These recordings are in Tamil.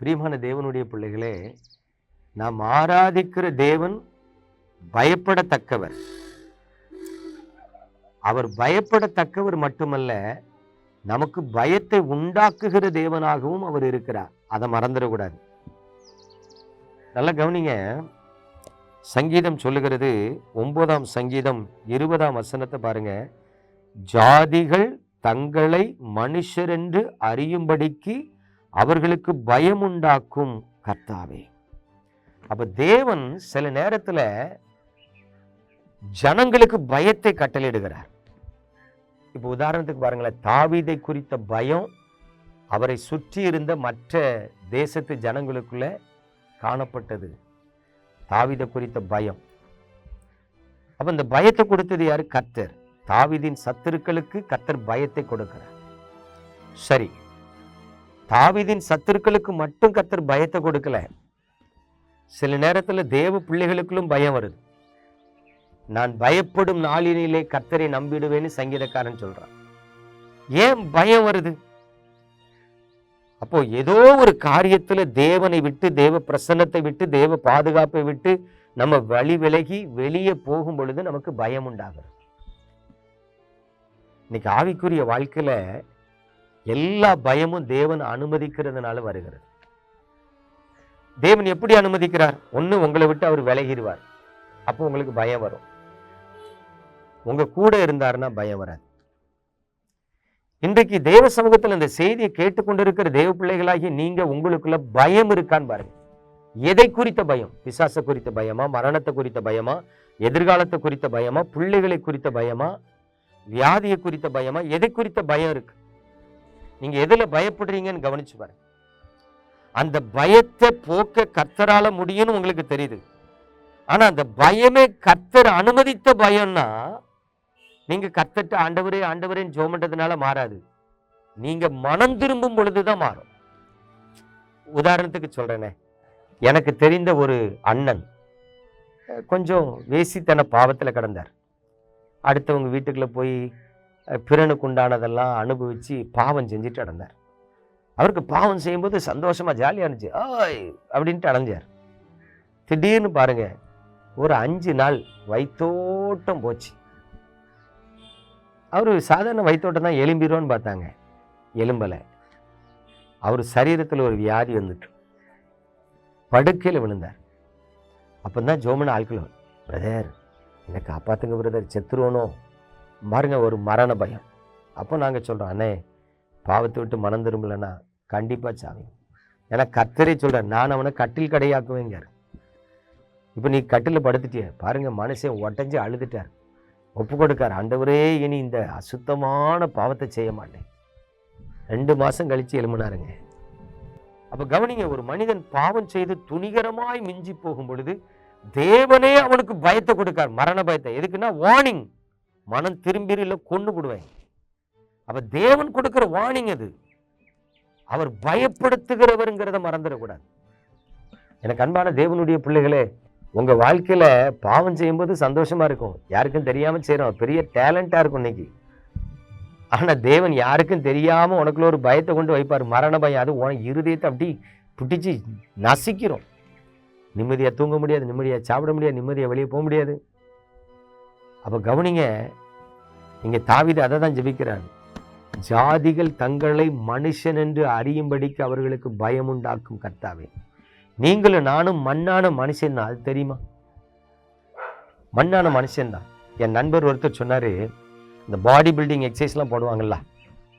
பிரியமான தேவனுடைய பிள்ளைகளே நாம் ஆராதிக்கிற தேவன் பயப்படத்தக்கவர். அவர் பயப்படத்தக்கவர் மட்டுமல்ல நமக்கு பயத்தை உண்டாக்குகிற தேவனாகவும் அவர் இருக்கிறார். அதை மறந்துடக்கூடாது. நல்லா கவனிங்க. சங்கீதம் சொல்லுகிறது ஒன்பதாம் சங்கீதம் இருபதாம் வசனத்தை பாருங்க. ஜாதிகள் தங்களை மனுஷர் என்று அறியும்படிக்கு அவர்களுக்கு பயம் உண்டாக்கும் கர்த்தாவே. அப்ப தேவன் சில நேரத்துல ஜனங்களுக்கு பயத்தை கட்டளையிடுகிறார். இப்போ உதாரணத்துக்கு பாருங்களேன் தாவீதை குறித்த பயம் அவரை சுற்றி இருந்த மற்ற தேசத்து ஜனங்களுக்குள்ள காணப்பட்டது. தாவிதை குறித்த பயம். அப்ப இந்த பயத்தை கொடுத்தது யாரு? கர்த்தர். தாவிதின் சத்துருக்களுக்கு கர்த்தர் பயத்தை கொடுக்கிறார். சரி தாவிதின் சத்துருக்களுக்கு மட்டும் கத்தர் பயத்தை கொடுக்கல. சில நேரத்தில் தேவ பிள்ளைகளுக்குள்ளும் பயம் வருது. நான் பயப்படும் நாளினிலே கத்தரை நம்பிடுவேன்னு சங்கீதக்காரன் சொல்றான். ஏன் பயம் வருது? அப்போ ஏதோ ஒரு காரியத்துல தேவனை விட்டு தேவ பிரசன்னத்தை விட்டு தேவ பாதுகாப்பை விட்டு நம்ம வழி விலகி வெளியே போகும் பொழுது நமக்கு பயம் உண்டாகிறது. இன்னைக்கு ஆவிக்குரிய வாழ்க்கையில எல்லா பயமும் தேவன் அனுமதிக்கிறதுனால வருகிறது. தேவன் எப்படி அனுமதிக்கிறார்? ஒன்று உங்களை விட்டு அவர் விலகிடுவார். அப்போ உங்களுக்கு பயம் வரும். உங்க கூட இருந்தாருன்னா பயம் வராது. இன்றைக்கு தேவ சமூகத்தில் இந்த செய்தியை கேட்டுக்கொண்டிருக்கிற தேவ பிள்ளைகளாகி நீங்க உங்களுக்குள்ள பயம் இருக்கான்னு பாருங்க. எதை குறித்த பயம்? பிசாச குறித்த பயமா? மரணத்தை குறித்த பயமா? எதிர்காலத்தை குறித்த பயமா? பிள்ளைகளை குறித்த பயமா? வியாதியை குறித்த பயமா? எதை குறித்த பயம் இருக்கு? நீங்க எதுல பயப்படுறீங்கன்னு கவனிச்சு பாருங்க. அந்த பயத்தை போக்க கர்த்தரால முடியும்னு உங்களுக்கு தெரியுது. ஆனா அந்த பயமே கர்த்தர் அனுமதித்த பயம்னா நீங்க கர்த்தட்ட ஆண்டவரே ஆண்டவரேன்னு ஜோமன்றதுனால மாறாது. நீங்க மனம் திரும்பும் பொழுதுதான் மாறும். உதாரணத்துக்கு சொல்றேனே. எனக்கு தெரிந்த ஒரு அண்ணன் கொஞ்சம் வேசித்தன பாவத்துல கிடந்தார். அடுத்தவங்க வீட்டுக்குள்ள போய் பிறனுக்கு உண்டானதெல்லாம் அனுபவிச்சு பாவம் செஞ்சுட்டு அடைந்தார் அவருக்கு பாவம் செய்யும்போது சந்தோஷமா ஜாலியா இருந்துச்சு. ஆய் அப்படின்ட்டு அடைஞ்சார் திடீர்னு பாருங்க ஒரு அஞ்சு நாள் வயித்தோட்டம் போச்சு. அவர் சாதாரண வைத்தோட்டம் தான் எலும்பிடுவோன்னு பார்த்தாங்க. எலும்பலை. அவர் சரீரத்தில் ஒரு வியாதி வந்துட்டு படுக்கையில் விழுந்தார். அப்போ தான் ஜோமன் ஆட்கள் பிரதர் என்னை காப்பாற்றுங்க பிரதர் செத்துருவனோ? பாருங்க ஒரு மரண பயம். அப்போ நாங்கள் சொல்கிறோம் அண்ணே பாவத்தை விட்டு மனம் திரும்பலைன்னா கண்டிப்பாக சாவி ஏன்னா கத்தரை சொல்கிறேன் நான் அவனை கட்டில் கடையாக்குவேங்கார் இப்போ நீ கட்டில் படுத்துட்டிய பாருங்கள் மனுஷன் உடஞ்சி அழுதுட்டார். ஒப்பு கொடுக்கார் ஆண்டவரே இனி இந்த அசுத்தமான பாவத்தை செய்ய மாட்டேன். ரெண்டு மாதம் கழித்து எழுமினாருங்க அப்போ கவனிங்க ஒரு மனிதன் பாவம் செய்து துணிகரமாய் மிஞ்சி போகும் பொழுது தேவனே அவனுக்கு பயத்தை கொடுக்கார் மரண பயத்தை. எதுக்குன்னா வார்னிங் மனம் திரும்பிரில கொண்டு விடுவேன் அப்ப தேவன் கொடுக்கிற வார்னிங் அது அவர் பயப்படுத்துகிறவருங்கிறத மறந்துடக்கூடாது. எனக்கு அன்பான தேவனுடைய பிள்ளைகளே உங்க வாழ்க்கையில பாவம் செய்யும்போது சந்தோஷமா இருக்கும். யாருக்கும் தெரியாம செய்யறோம் பெரிய டேலண்டா இருக்கும் இன்னைக்கு. ஆனால் தேவன் யாருக்கும் தெரியாமல் உனக்குள்ள ஒரு பயத்தை கொண்டு வைப்பார். மரண பயம் அது உன இருதயத்தை அப்படி பிடிச்சி நசிக்கிறோம். நிம்மதியாக தூங்க முடியாது நிம்மதியாக சாப்பிட முடியாது நிம்மதியாக வெளியே போக முடியாது. அப்போ கவனிங்க இங்க தாவீது அதை தான் ஜபிக்கிறார். ஜாதிகள் தங்களை மனுஷன் என்று அறியும்படிக்கு அவர்களுக்கு பயம் உண்டாக்கும் கர்த்தாவே. நீங்களும் நானும் மண்ணான மனுஷன் அது தெரியுமா? மண்ணான மனுஷன்தான் என் நண்பர் ஒருத்தர் சொன்னார் இந்த பாடி பில்டிங் எக்ஸசைஸ்லாம் போடுவாங்கல்ல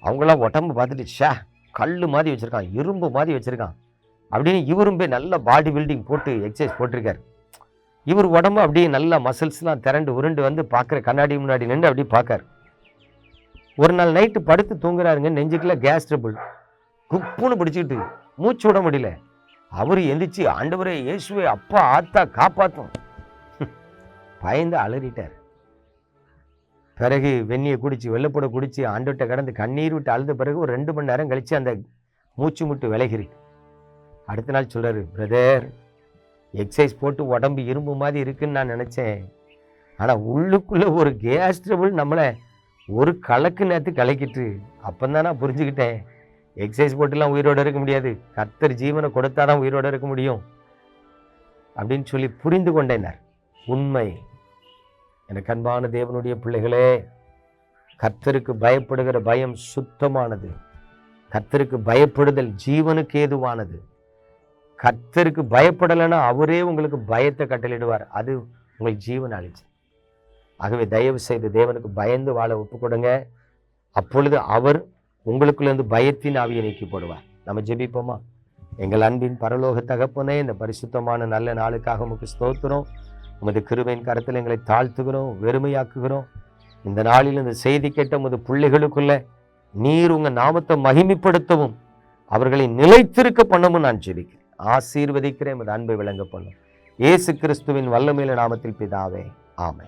அவங்களாம் உடம்பு பார்த்துட்டு ஷே கல் மாதிரி வச்சிருக்கான் இரும்பு மாதிரி வச்சிருக்கான். அப்படின்னு இவரும் போய் நல்ல பாடி பில்டிங் போட்டு எக்ஸசைஸ் போட்டிருக்காரு. இவர் உடம்பு அப்படியே நல்லா மசில்ஸ்லாம் திரண்டு உருண்டு வந்து பார்க்குற கண்ணாடி முன்னாடி நின்று அப்படியே பார்க்காரு. ஒரு நாள் நைட்டு படுத்து தூங்குறாருங்க நெஞ்சுக்குள்ள கேஸ் ட்ரபிள் குப்புன்னு பிடிச்சிக்கிட்டு மூச்சு விட முடியல. அவர் எந்திரிச்சு ஆண்டவரே இயேசுவே அப்பா ஆத்தா காப்பாத்தும். பயந்து அலறிட்டார். பிறகு வெந்நியை குடிச்சு வெள்ளப்பட குடிச்சு ஆண்டவட்ட கடந்து கண்ணீர் விட்டு அழுத பிறகு ஒரு ரெண்டு மணி நேரம் கழிச்சு அந்த மூச்சு முட்டு விலகிருக்கு. அடுத்த நாள் சொல்றாரு பிரதர் எக்ஸசைஸ் போட்டு உடம்பு இரும்பு மாதிரி இருக்குன்னு நான் நினச்சேன். ஆனால் உள்ளுக்குள்ளே ஒரு கேஸ் ட்ரபிள் நம்மளை ஒரு கலக்கு நேற்று கலக்கிட்டு அப்போ தான் நான் புரிஞ்சுக்கிட்டேன். எக்ஸசைஸ் போட்டுலாம் உயிரோட இருக்க முடியாது. கத்தர் ஜீவனை கொடுத்தாதான் உயிரோட இருக்க முடியும். அப்படின்னு சொல்லி புரிந்து கொண்டேனர் உண்மை. எனக்கு அன்பான தேவனுடைய பிள்ளைகளே கர்த்தருக்கு பயப்படுகிற பயம் சுத்தமானது. கர்த்தருக்கு பயப்படுதல் ஜீவனுக்கு ஏதுவானது. கத்தருக்கு பயப்படலைன்னா அவரே உங்களுக்கு பயத்தை கட்டளிடுவார் அது உங்கள் ஜீவன் அழிச்சு ஆகவே தயவு செய்து தேவனுக்கு பயந்து வாழ ஒப்பு கொடுங்க அப்பொழுது அவர் உங்களுக்குள்ளேருந்து பயத்தின் ஆவியை நீக்கி போடுவார் நம்ம ஜெபிப்போமா? எங்கள் அன்பின் பரலோக தகப்பனே இந்த பரிசுத்தமான நல்ல நாளுக்காக உமக்கு ஸ்தோத்துறோம் உமது கிருபையின் கரத்தில் எங்களை தாழ்த்துகிறோம் வெறுமையாக்குகிறோம். இந்த நாளில் இந்த செய்தி கேட்ட உமது பிள்ளைகளுக்குள்ள நீர் உங்கள் நாமத்தை மகிமைப்படுத்தவும் அவர்களை நிலைத்திருக்க பண்ணவும் நான் ஜெபிக்கிறேன். ஆசீர்வதிக்கிறேன் உமது அன்பை விளங்க பண்ணும். இயேசு கிறிஸ்துவின் வல்லமையில நாமத்தில் பிதாவே ஆமை